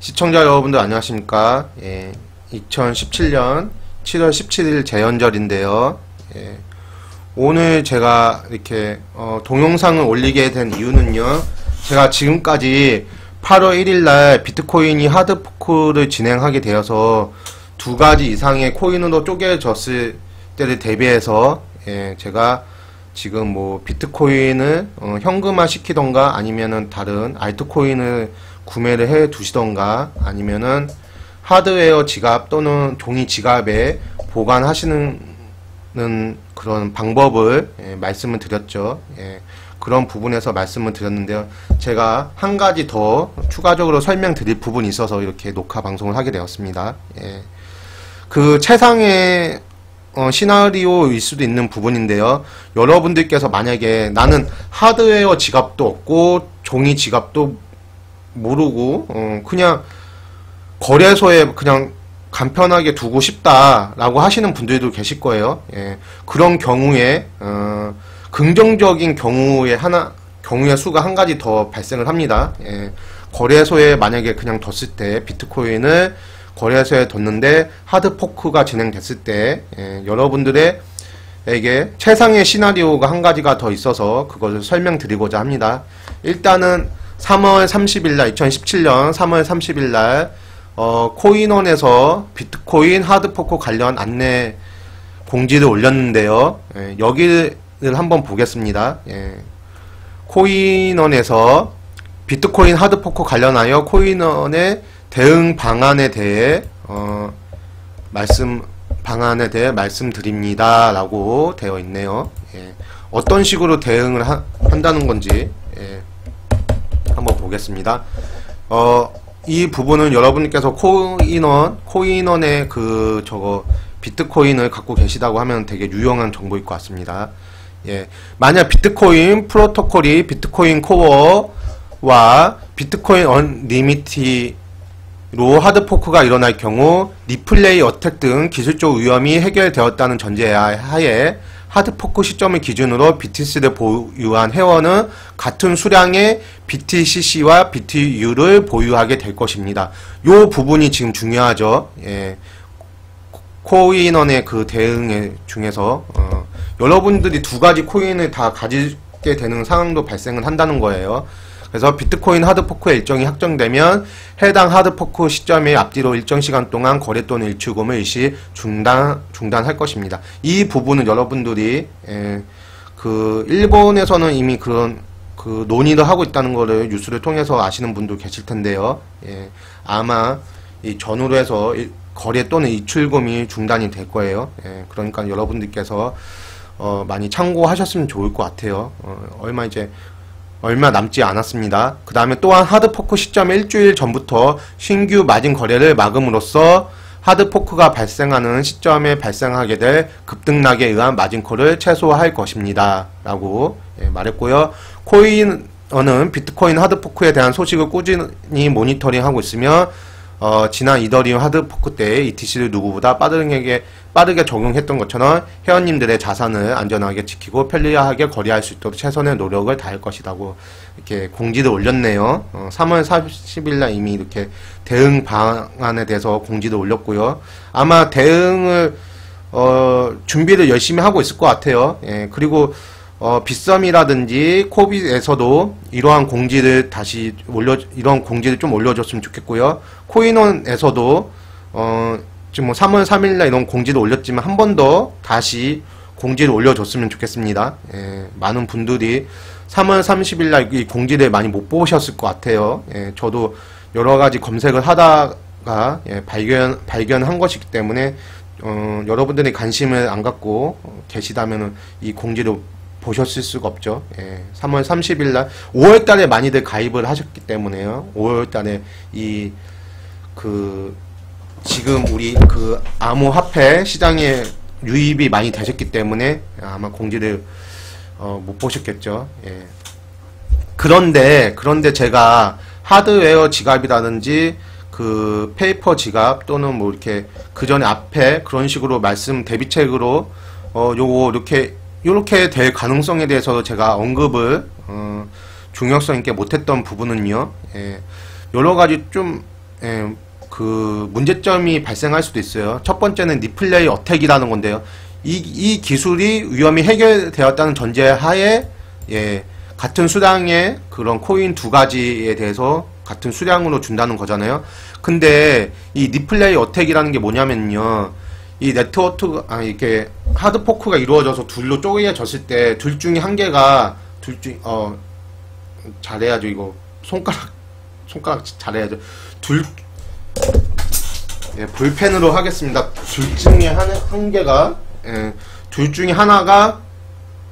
시청자 여러분들 안녕하십니까? 예, 2017년 7월 17일 재연절인데요. 예, 오늘 제가 이렇게 어, 동영상을 올리게 된 이유는요. 제가 지금까지 8월 1일 날 비트코인이 하드포크를 진행하게 되어서 두 가지 이상의 코인으로 쪼개졌을 때를 대비해서 예, 제가 지금 뭐 비트코인을 어, 현금화 시키던가 아니면은 다른 알트코인을 구매를 해 두시던가 아니면은 하드웨어 지갑 또는 종이 지갑에 보관하시는 그런 방법을 예, 말씀을 드렸죠. 예, 그런 부분에서 말씀을 드렸는데요. 제가 한 가지 더 추가적으로 설명드릴 부분이 있어서 이렇게 녹화 방송을 하게 되었습니다. 예, 그 최상의 어, 시나리오일 수도 있는 부분인데요. 여러분들께서 만약에 나는 하드웨어 지갑도 없고 종이 지갑도 모르고 어, 그냥 거래소에 그냥 간편하게 두고 싶다라고 하시는 분들도 계실 거예요. 예, 그런 경우에 어, 긍정적인 경우에 하나 경우의 수가 한 가지 더 발생을 합니다. 예, 거래소에 만약에 그냥 뒀을 때 비트코인을 거래소에 뒀는데 하드포크가 진행됐을 때 예, 여러분들의 에게 최상의 시나리오가 한 가지가 더 있어서 그것을 설명드리고자 합니다. 일단은 3월 30일 날 2017년 3월 30일 날 어, 코인원에서 비트코인 하드포크 관련 안내 공지를 올렸는데요. 예, 여기를 한번 보겠습니다. 예, 코인원에서 비트코인 하드포크 관련하여 코인원의 대응 방안에 대해 어, 말씀 방안에 대해 말씀드립니다. 라고 되어 있네요. 예. 어떤 식으로 대응을 하, 한다는 건지 예. 한번 보겠습니다. 어, 이 부분은 여러분께서 코인원, 코인원의 그 저거 비트코인을 갖고 계시다고 하면 되게 유용한 정보일 것 같습니다. 예. 만약 비트코인 프로토콜이 비트코인 코어와 비트코인 언리미티 로 하드포크가 일어날 경우 리플레이 어택 등 기술적 위험이 해결되었다는 전제 하에 하드포크 시점을 기준으로 BTC를 보유한 회원은 같은 수량의 BTCC와 BTU를 보유하게 될 것입니다. 요 부분이 지금 중요하죠. 예. 코인원의 그 대응 중에서 어, 여러분들이 두 가지 코인을 다 가지게 되는 상황도 발생을 한다는 거예요. 그래서 비트코인 하드포크 일정이 확정되면 해당 하드포크 시점의 앞뒤로 일정 시간 동안 거래 또는 일출금을 일시 중단 중단할 것입니다. 이 부분은 여러분들이 에, 그 일본에서는 이미 그런 그 논의를 하고 있다는 것을 뉴스를 통해서 아시는 분도 계실 텐데요. 예, 아마 이 전후로 해서 거래 또는 이출금이 중단이 될 거예요. 예, 그러니까 여러분들께서 어, 많이 참고하셨으면 좋을 것 같아요. 어, 얼마 이제 얼마 남지 않았습니다. 그 다음에 또한 하드포크 시점 일주일 전부터 신규 마진 거래를 막음으로써 하드포크가 발생하는 시점에 발생하게 될 급등락에 의한 마진콜을 최소화할 것입니다. 라고 예, 말했고요. 코인어는 비트코인 하드포크에 대한 소식을 꾸준히 모니터링하고 있으며 어, 지난 이더리움 하드포크 때 ETC를 누구보다 빠르게, 빠르게 적용했던 것처럼 회원님들의 자산을 안전하게 지키고 편리하게 거래할 수 있도록 최선의 노력을 다할 것이라고 이렇게 공지를 올렸네요. 어, 3월 30일 날 이미 이렇게 대응 방안에 대해서 공지를 올렸고요. 아마 대응을 어, 준비를 열심히 하고 있을 것 같아요. 예, 그리고 어, 빗썸이라든지 코빗에서도 이러한 공지를 다시 올려 이런 공지를 좀 올려줬으면 좋겠고요. 코인원에서도 어, 지금 뭐 3월 3일날 이런 공지를 올렸지만 한 번 더 다시 공지를 올려줬으면 좋겠습니다. 예, 많은 분들이 3월 30일날 이 공지를 많이 못 보셨을 것 같아요. 예, 저도 여러 가지 검색을 하다가 예, 발견 발견한 것이기 때문에 어, 여러분들이 관심을 안 갖고 계시다면 이 공지를 보셨을 수가 없죠. 예, 3월 30일 날 5월 달에 많이들 가입을 하셨기 때문에요. 5월 달에 이 그 지금 우리 그 암호화폐 시장에 유입이 많이 되셨기 때문에 아마 공지를 어, 못 보셨겠죠. 예. 그런데 그런데 제가 하드웨어 지갑이라든지 그 페이퍼 지갑 또는 뭐 이렇게 그 전에 앞에 그런 식으로 말씀 대비책으로 어 요거 이렇게 이렇게 될 가능성에 대해서 제가 언급을 어, 중요성 있게 못했던 부분은요. 예, 여러 가지 좀 예, 그 문제점이 발생할 수도 있어요. 첫 번째는 리플레이 어택이라는 건데요. 이, 이 기술이 위험이 해결되었다는 전제 하에 예, 같은 수량의 그런 코인 두 가지에 대해서 같은 수량으로 준다는 거잖아요. 근데 이 리플레이 어택이라는 게 뭐냐면요. 이 네트워크 아 이렇게 하드 포크가 이루어져서 둘로 쪼개졌을 때 둘 중에 한 개가 둘 중 어 잘해야죠 이거 손가락 손가락 잘해야죠 둘 예, 볼펜으로 하겠습니다. 둘 중에 한, 한 개가 예, 둘 중에 하나가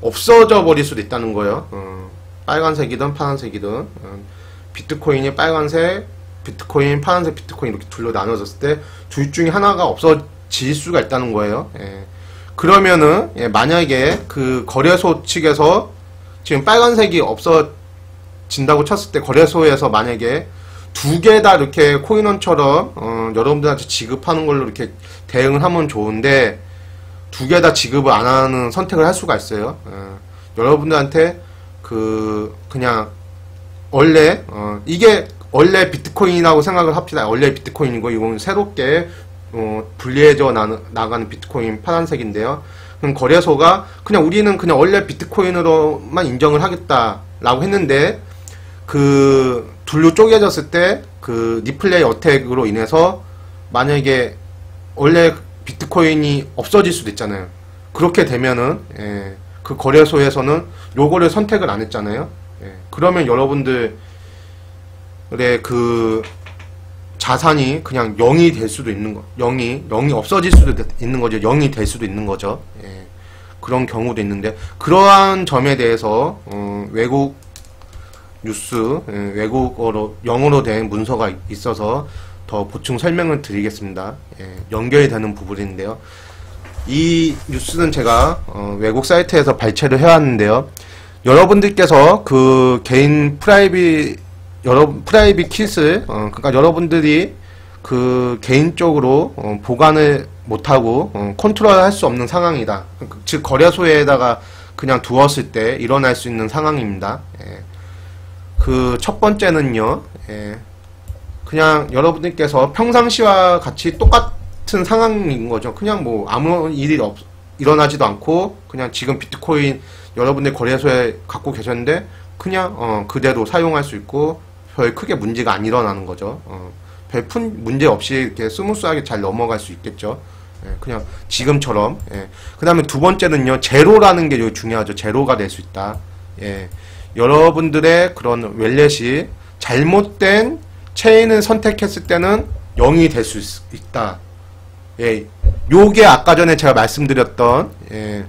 없어져 버릴 수도 있다는 거예요. 어, 빨간색이든 파란색이든 어, 비트코인이 빨간색 비트코인 파란색 비트코인 이렇게 둘로 나눠졌을 때 둘 중에 하나가 없어 질 수가 있다는 거예요. 예. 그러면은 예, 만약에 그 거래소 측에서 지금 빨간색이 없어진다고 쳤을 때 거래소에서 만약에 두 개 다 이렇게 코인원처럼 어, 여러분들한테 지급하는 걸로 이렇게 대응을 하면 좋은데 두 개 다 지급을 안 하는 선택을 할 수가 있어요. 어, 여러분들한테 그 그냥 원래 어, 이게 원래 비트코인이라고 생각을 합시다. 원래 비트코인이고 이건 새롭게 어, 분리해져 나, 나가는 비트코인 파란색인데요. 그럼 거래소가 그냥 우리는 그냥 원래 비트코인으로만 인정을 하겠다라고 했는데 그 둘로 쪼개졌을 때 그 리플레이 어택으로 인해서 만약에 원래 비트코인이 없어질 수도 있잖아요. 그렇게 되면은 예, 그 거래소에서는 요거를 선택을 안 했잖아요. 예, 그러면 여러분들의 그 자산이 그냥 0이 될 수도 있는 거, 0이 0이 없어질 수도 있는 거죠. 0이 될 수도 있는 거죠. 예, 그런 경우도 있는데 그러한 점에 대해서 어, 외국 뉴스 예, 외국어로 영어로 된 문서가 있어서 더 보충 설명을 드리겠습니다. 예, 연결이 되는 부분인데요. 이 뉴스는 제가 어, 외국 사이트에서 발췌를 해왔는데요. 여러분들께서 그 개인 프라이빗 여러 프라이빗 킷을 어, 그러니까 여러분들이 그 개인적으로 어, 보관을 못하고 어, 컨트롤할 수 없는 상황이다. 즉 거래소에다가 그냥 두었을 때 일어날 수 있는 상황입니다. 예. 그첫 번째는요. 예. 그냥 여러분들께서 평상시와 같이 똑같은 상황인 거죠. 그냥 뭐 아무 일이 없, 일어나지도 않고 그냥 지금 비트코인 여러분들 거래소에 갖고 계셨는데 그냥 어, 그대로 사용할 수 있고 별 크게 문제가 안 일어나는 거죠. 어, 별 푼 문제 없이 이렇게 스무스하게 잘 넘어갈 수 있겠죠. 예, 그냥 지금처럼. 예. 그 다음에 두 번째는요, 제로라는 게 중요하죠. 제로가 될 수 있다. 예. 여러분들의 그런 웰렛이 잘못된 체인을 선택했을 때는 0이 될 수 있다. 예. 요게 아까 전에 제가 말씀드렸던, 예.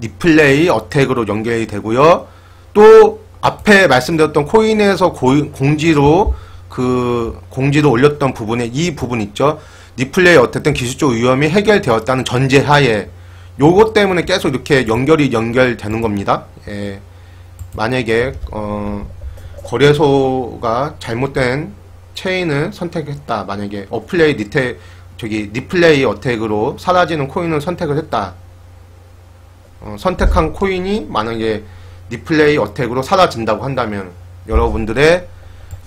리플레이 어택으로 연결이 되고요. 또 앞에 말씀드렸던 코인에서 고, 공지로 그 공지로 올렸던 부분에 이 부분 있죠. 리플레이 어쨌든 기술적 위험이 해결되었다는 전제 하에 요것 때문에 계속 이렇게 연결이 연결되는 겁니다. 예. 만약에 어, 거래소가 잘못된 체인을 선택했다. 만약에 어플레이 리테 저기 리플레이 어택으로 사라지는 코인을 선택을 했다. 어, 선택한 코인이 만약에 리플레이 어택으로 사라진다고 한다면 여러분들의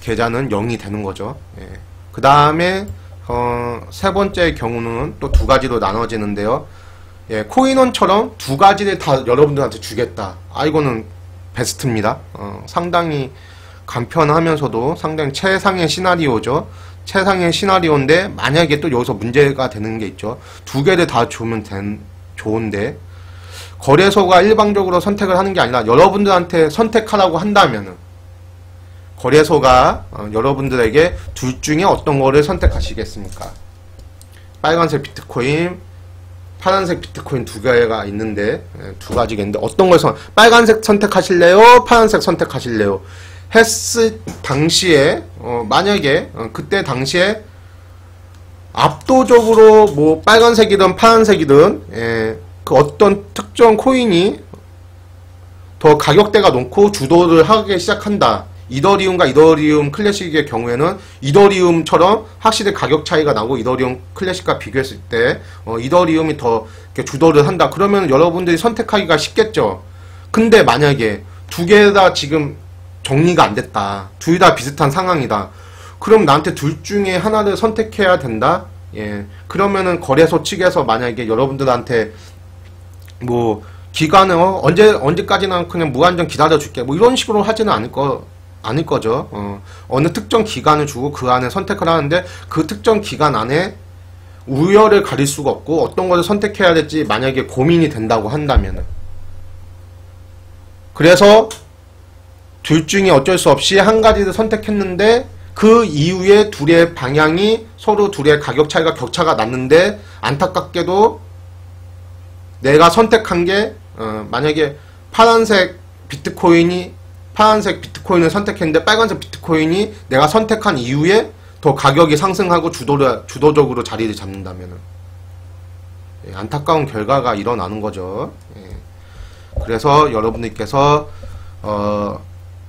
계좌는 0이 되는 거죠. 예. 그 다음에 어, 세 번째 경우는 또 두 가지로 나눠지는데요. 예, 코인원처럼 두 가지를 다 여러분들한테 주겠다. 아 이거는 베스트입니다. 어, 상당히 간편하면서도 상당히 최상의 시나리오죠. 최상의 시나리오인데 만약에 또 여기서 문제가 되는 게 있죠. 두 개를 다 주면 된, 좋은데 거래소가 일방적으로 선택을 하는 게 아니라 여러분들한테 선택하라고 한다면은 거래소가 어, 여러분들에게 둘 중에 어떤 거를 선택하시겠습니까? 빨간색 비트코인, 파란색 비트코인 두 개가 있는데 예, 두 가지가 있는데 어떤 걸 선, 빨간색 선택하실래요? 파란색 선택하실래요? 했을 당시에 어, 만약에 어, 그때 당시에 압도적으로 뭐 빨간색이든 파란색이든 예, 그 어떤 특정 코인이 더 가격대가 높고 주도를 하기 시작한다. 이더리움과 이더리움 클래식의 경우에는 이더리움처럼 확실히 가격 차이가 나고 이더리움 클래식과 비교했을 때 어, 이더리움이 더 주도를 한다. 그러면 여러분들이 선택하기가 쉽겠죠. 근데 만약에 두 개 다 지금 정리가 안 됐다. 둘 다 비슷한 상황이다. 그럼 나한테 둘 중에 하나를 선택해야 된다? 예. 그러면은 거래소 측에서 만약에 여러분들한테 뭐 기간을 어, 언제 언제까지나 그냥 무한정 기다려줄게. 뭐 이런 식으로 하지는 않을 거 아닐 거죠. 어, 어느 특정 기간을 주고 그 안에 선택을 하는데 그 특정 기간 안에 우열을 가릴 수가 없고 어떤 것을 선택해야 될지 만약에 고민이 된다고 한다면은 그래서 둘 중에 어쩔 수 없이 한 가지를 선택했는데 그 이후에 둘의 방향이 서로 둘의 가격 차이가 격차가 났는데 안타깝게도 내가 선택한 게 어, 만약에 파란색 비트코인이 파란색 비트코인을 선택했는데 빨간색 비트코인이 내가 선택한 이후에 더 가격이 상승하고 주도를, 주도적으로 자리를 잡는다면 예, 안타까운 결과가 일어나는 거죠. 예. 그래서 여러분들께서 어,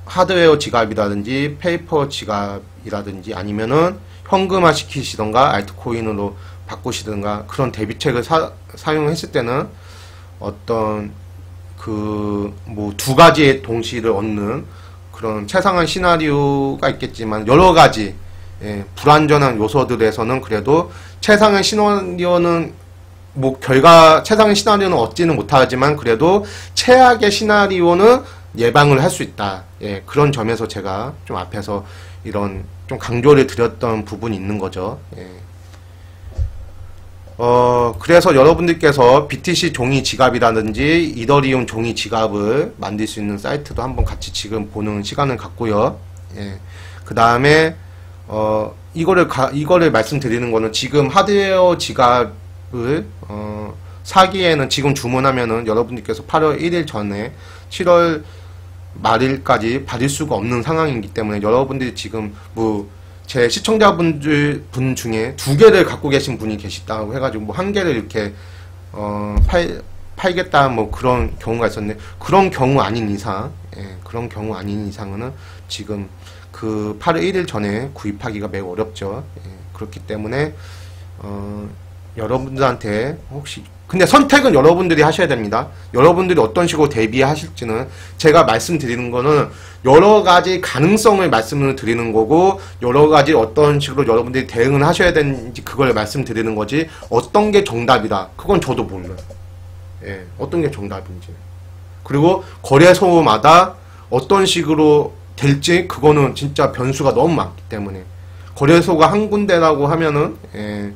하드웨어 지갑이라든지 페이퍼 지갑이라든지 아니면은 현금화 시키시던가 알트코인으로 바꾸시던가 그런 대비책을 사, 사용했을 때는 어떤 그 뭐 두 가지의 동시를 얻는 그런 최상한 시나리오가 있겠지만 여러 가지 예, 불완전한 요소들에서는 그래도 최상의 시나리오는 뭐 결과 최상의 시나리오는 얻지는 못하지만 그래도 최악의 시나리오는 예방을 할 수 있다. 예, 그런 점에서 제가 좀 앞에서 이런 좀 강조를 드렸던 부분이 있는 거죠. 예. 어, 그래서 여러분들께서 BTC 종이 지갑이라든지 이더리움 종이 지갑을 만들 수 있는 사이트도 한번 같이 지금 보는 시간을 갖고요. 예. 그 다음에, 어, 이거를, 가, 이거를 말씀드리는 거는 지금 하드웨어 지갑을, 어, 사기에는 지금 주문하면은 여러분들께서 8월 1일 전에 7월 말일까지 받을 수가 없는 상황이기 때문에 여러분들이 지금 뭐, 제 시청자분들 분 중에 두 개를 갖고 계신 분이 계시다고 해가지고 뭐 한 개를 이렇게 어, 팔 팔겠다 뭐 그런 경우가 있었는데 그런 경우 아닌 이상 예, 그런 경우 아닌 이상은 지금 그 8월 1일 전에 구입하기가 매우 어렵죠. 예, 그렇기 때문에 어, 여러분들한테 혹시 근데 선택은 여러분들이 하셔야 됩니다. 여러분들이 어떤 식으로 대비하실지는 제가 말씀드리는 거는 여러 가지 가능성을 말씀을 드리는 거고 여러 가지 어떤 식으로 여러분들이 대응을 하셔야 되는지 그걸 말씀드리는 거지 어떤 게 정답이다. 그건 저도 몰라요. 예, 어떤 게 정답인지. 그리고 거래소마다 어떤 식으로 될지 그거는 진짜 변수가 너무 많기 때문에 거래소가 한 군데라고 하면은 예,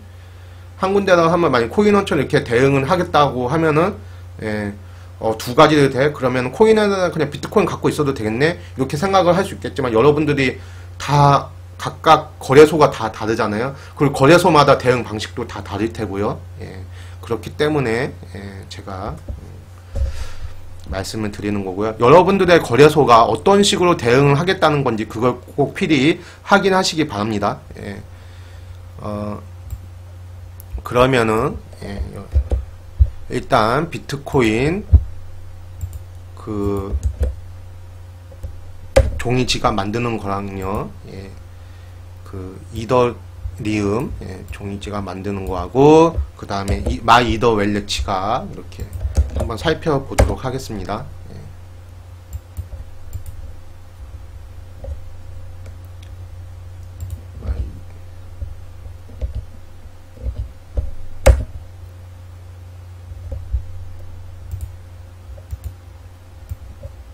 한 군데다가 하면 만약 코인원처럼 이렇게 대응을 하겠다고 하면은 예, 어, 두 가지를 돼. 그러면 코인에는 그냥 비트코인 갖고 있어도 되겠네? 이렇게 생각을 할 수 있겠지만 여러분들이 다 각각 거래소가 다 다르잖아요. 그리고 거래소마다 대응 방식도 다 다를 테고요. 예, 그렇기 때문에 예, 제가 음, 말씀을 드리는 거고요. 여러분들의 거래소가 어떤 식으로 대응을 하겠다는 건지 그걸 꼭 필히 확인하시기 바랍니다. 예, 어, 그러면은 예, 일단 비트코인 그 종이 지갑 만드는 거랑요. 예, 그 이더리움 예, 종이 지갑 만드는 거하고 그 다음에 마이 이더 웰렛치가 이렇게 한번 살펴보도록 하겠습니다.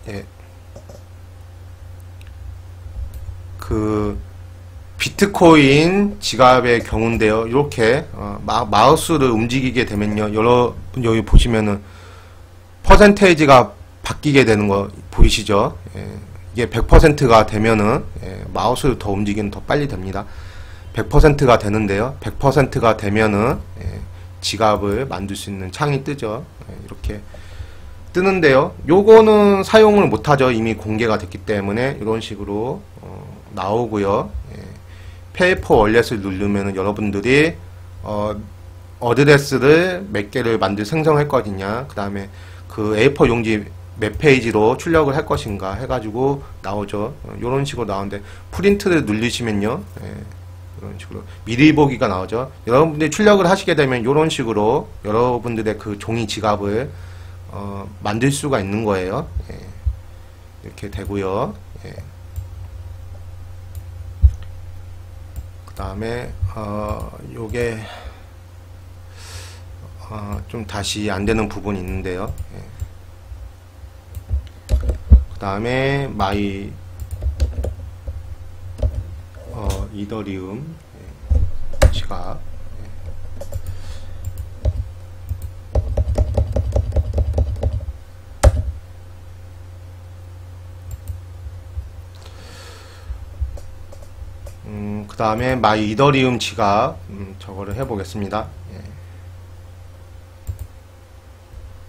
예. 그 비트코인 지갑의 경우인데요. 이렇게 어, 마, 우스를 움직이게 되면요. 여러분 여기 보시면은 퍼센테이지가 바뀌게 되는 거 보이시죠? 예. 이게 100%가 되면은 예, 마우스를 더 움직이는 더 빨리 됩니다. 100%가 되는데요. 100%가 되면은 예, 지갑을 만들 수 있는 창이 뜨죠. 예, 이렇게 뜨는데요. 요거는 사용을 못하죠. 이미 공개가 됐기 때문에 이런 식으로 어, 나오고요. 예. 페이퍼 월렛을 누르면 여러분들이 어, 어드레스를 몇 개를 만들 생성할 것이냐 그 다음에 그 A4 용지 몇 페이지로 출력을 할 것인가 해가지고 나오죠. 이런 어, 식으로 나오는데 프린트를 누르시면요. 예, 이런 식으로 미리 보기가 나오죠. 여러분들이 출력을 하시게 되면 이런 식으로 여러분들의 그 종이 지갑을 어, 만들 수가 있는 거예요. 예. 이렇게 되고요. 예. 다음에 어 요게 어, 좀 다시 안 되는 부분이 있는데요. 그 다음에 마이 어, 이더리움 예, 지갑 음, 그 다음에 마이 이더리움 지갑 음, 저거를 해보겠습니다. 예.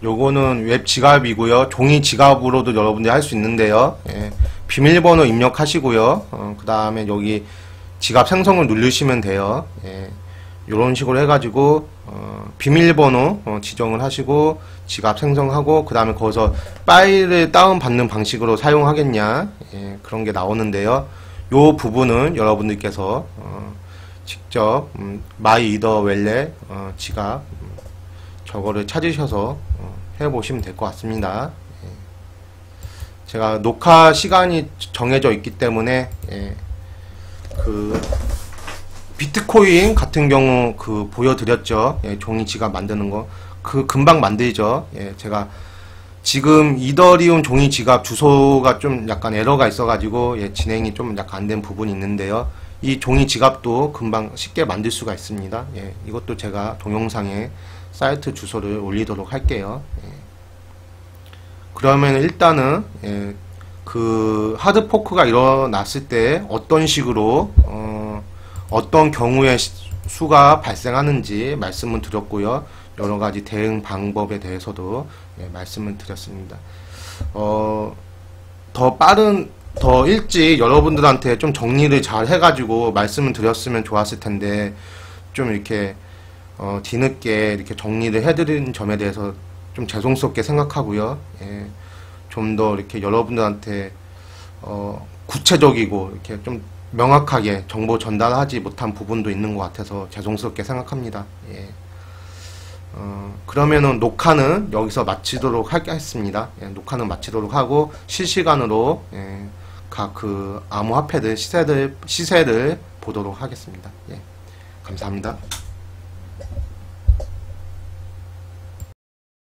요거는 웹 지갑이고요. 종이 지갑으로도 여러분들이 할 수 있는데요. 예. 비밀번호 입력하시고요. 어, 그 다음에 여기 지갑 생성을 누르시면 돼요. 예. 이런 식으로 해가지고 어, 비밀번호 어, 지정을 하시고 지갑 생성하고 그 다음에 거기서 파일을 다운받는 방식으로 사용하겠냐 예, 그런 게 나오는데요. 요 부분은 여러분들께서 어, 직접 음, 마이 이더 웰렛 어, 지갑 음, 저거를 찾으셔서 어, 해보시면 될 것 같습니다. 예. 제가 녹화 시간이 정해져 있기 때문에 예, 그 비트코인 같은 경우 그 보여드렸죠. 예, 종이 지갑 만드는 거. 그 금방 만들죠. 예, 제가 지금 이더리움 종이 지갑 주소가 좀 약간 에러가 있어가지고 예, 진행이 좀 약간 안 된 부분이 있는데요. 이 종이 지갑도 금방 쉽게 만들 수가 있습니다. 예, 이것도 제가 동영상에 사이트 주소를 올리도록 할게요. 예. 그러면 일단은 예, 그 하드 포크가 일어났을 때 어떤 식으로 어, 어떤 경우에 시- 수가 발생하는지 말씀을 드렸고요. 여러 가지 대응 방법에 대해서도 예, 말씀을 드렸습니다. 어, 더 빠른, 더 일찍 여러분들한테 좀 정리를 잘 해가지고 말씀을 드렸으면 좋았을 텐데, 좀 이렇게, 어, 뒤늦게 이렇게 정리를 해드린 점에 대해서 좀 죄송스럽게 생각하고요. 예, 좀 더 이렇게 여러분들한테, 어, 구체적이고, 이렇게 좀 명확하게 정보 전달하지 못한 부분도 있는 것 같아서 죄송스럽게 생각합니다. 예. 어, 그러면은 녹화는 여기서 마치도록 하겠습니다. 예, 녹화는 마치도록 하고 실시간으로 예, 각그 암호화폐들 시세를 시세를 보도록 하겠습니다. 예, 감사합니다.